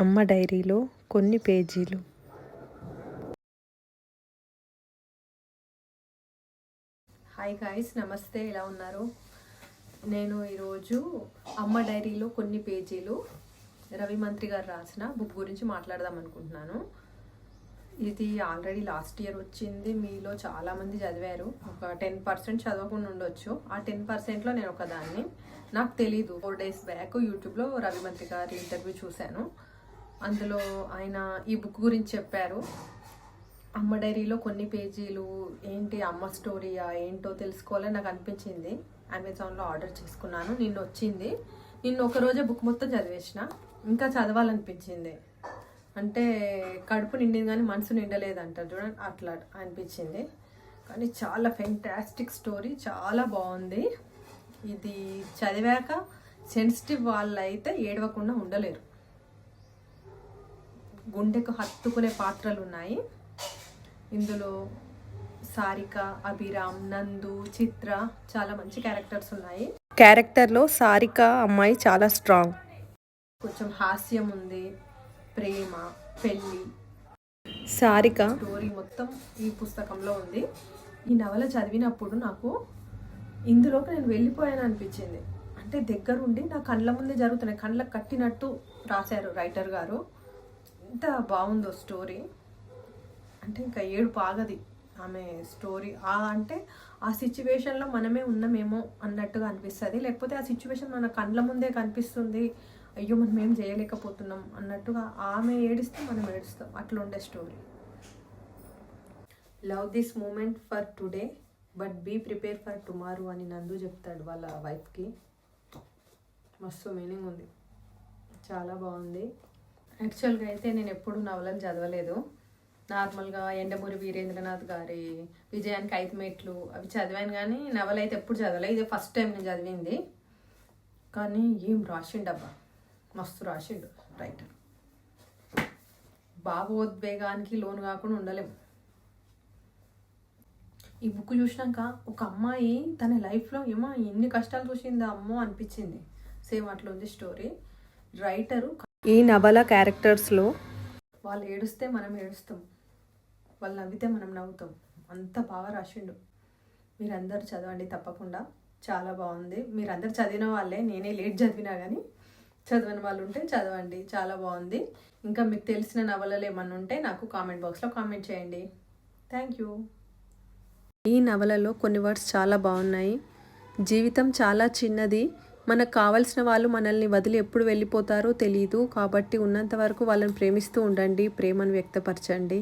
అమ్మ డైరీలో కొన్ని పేజీలు. హాయ్ గాయస్ నమస్తే. ఎలా ఉన్నారు? నేను ఈరోజు అమ్మ డైరీలో కొన్ని పేజీలు రవి మంత్రి గారు రాసిన బుక్ గురించి మాట్లాడదాం అనుకుంటున్నాను. ఇది ఆల్రెడీ లాస్ట్ ఇయర్ వచ్చింది. మీలో చాలామంది చదివారు. ఒక టెన్ పర్సెంట్ చదవకుండా ఉండొచ్చు. ఆ టెన్ పర్సెంట్లో నేను ఒకదాన్ని. నాకు తెలీదు. ఫోర్ డేస్ బ్యాక్ యూట్యూబ్లో రవి మంత్రి గారి ఇంటర్వ్యూ చూశాను. అందులో ఆయన ఈ బుక్ గురించి చెప్పారు. అమ్మ డైరీలో కొన్ని పేజీలు ఏంటి అమ్మ స్టోరీయా ఏంటో తెలుసుకోవాలని నాకు అనిపించింది. అమెజాన్లో ఆర్డర్ చేసుకున్నాను నిన్న వచ్చింది. నిన్న ఒకరోజే బుక్ మొత్తం చదివేసిన ఇంకా చదవాలనిపించింది. అంటే కడుపు నిండింది కానీ మనసు నిండలేదంట చూడండి అట్లా అనిపించింది. కానీ చాలా ఫెంటాస్టిక్ స్టోరీ చాలా బాగుంది. ఇది చదివాక సెన్సిటివ్ వాళ్ళు అయితే ఏడవకుండా ఉండలేరు. గుండెకు హత్తుకునే పాత్రలు ఉన్నాయి ఇందులో సారిక అభిరామ్ నందు చిత్ర చాలా మంచి క్యారెక్టర్స్ ఉన్నాయి. క్యారెక్టర్లో సారిక అమ్మాయి చాలా స్ట్రాంగ్. కొంచెం హాస్యం ఉంది ప్రేమ పెళ్ళి. సారిక స్టోరీ మొత్తం ఈ పుస్తకంలో ఉంది. ఈ నవల చదివినప్పుడు నాకు ఇందులోకి నేను వెళ్ళిపోయాను అనిపించింది. అంటే దగ్గరుండి నా కళ్ళ ముందే జరుగుతున్నాయి. కళ్ళకు కట్టినట్టు రాశారు రైటర్ గారు. ఎంత బాగుందో స్టోరీ అంటే ఇంకా ఏడు పాగది ఆమె స్టోరీ ఆ అంటే ఆ సిచ్యువేషన్లో మనమే ఉన్నామేమో అన్నట్టుగా అనిపిస్తుంది. లేకపోతే ఆ సిచ్యువేషన్ మన కండ్ల ముందే కనిపిస్తుంది. అయ్యో మనం ఏం చేయలేకపోతున్నాం అన్నట్టుగా ఆమె ఏడిస్తే మనం ఏడుస్తాం. అట్లా ఉండే story love this moment for today but be prepare for tomorrow అని నందు చెప్తాడు వాళ్ళ వైఫ్కి మస్తు మీనింగ్ ఉంది. చాలా బాగుంది. యాక్చువల్గా అయితే నేను ఎప్పుడు నవలను చదవలేదు. నార్మల్గా ఎండమూరి వీరేంద్రనాథ్ గారి విజయానికి ఐదు మెట్లు అవి చదివాను కానీ నవల అయితే ఎప్పుడు చదవలేదు ఇదే ఫస్ట్ టైం నేను చదివింది. కానీ ఏం రాసిండబ్బా. మస్తు రాసిండు రైటర్. భావోద్వేగానికి లోను కాకుండా ఉండలేము ఈ బుక్ చూసినాక ఒక అమ్మాయి తన లైఫ్లో ఏమో ఎన్ని కష్టాలు చూసిందా అమ్మో అనిపించింది. సేమ్ అట్లా ఉంది స్టోరీ. రైటరు ఈ నవల క్యారెక్టర్స్లో వాళ్ళు ఏడుస్తే మనం ఏడుస్తాం. వాళ్ళు నవ్వితే మనం నవ్వుతాం. అంత బాగా రాసిండు. మీరందరూ చదవండి తప్పకుండా. చాలా బాగుంది. మీరందరు చదివిన వాళ్ళే. నేనే లేట్ చదివినా కానీ చదివిన వాళ్ళు ఉంటే చదవండి. చాలా బాగుంది. ఇంకా మీకు తెలిసిన నవలలు ఏమన్నా ఉంటే నాకు కామెంట్ బాక్స్లో కామెంట్ చేయండి. Thank you. ఈ నవలలో కొన్ని వర్డ్స్ చాలా బాగున్నాయి. జీవితం చాలా చిన్నది. మనకు కావలసిన వాళ్ళు మనల్ని వదిలి ఎప్పుడు వెళ్ళిపోతారో తెలియదు కాబట్టి ఉన్నంత వరకు వాళ్ళని ప్రేమిస్తూ ఉండండి ప్రేమను వ్యక్తపరచండి.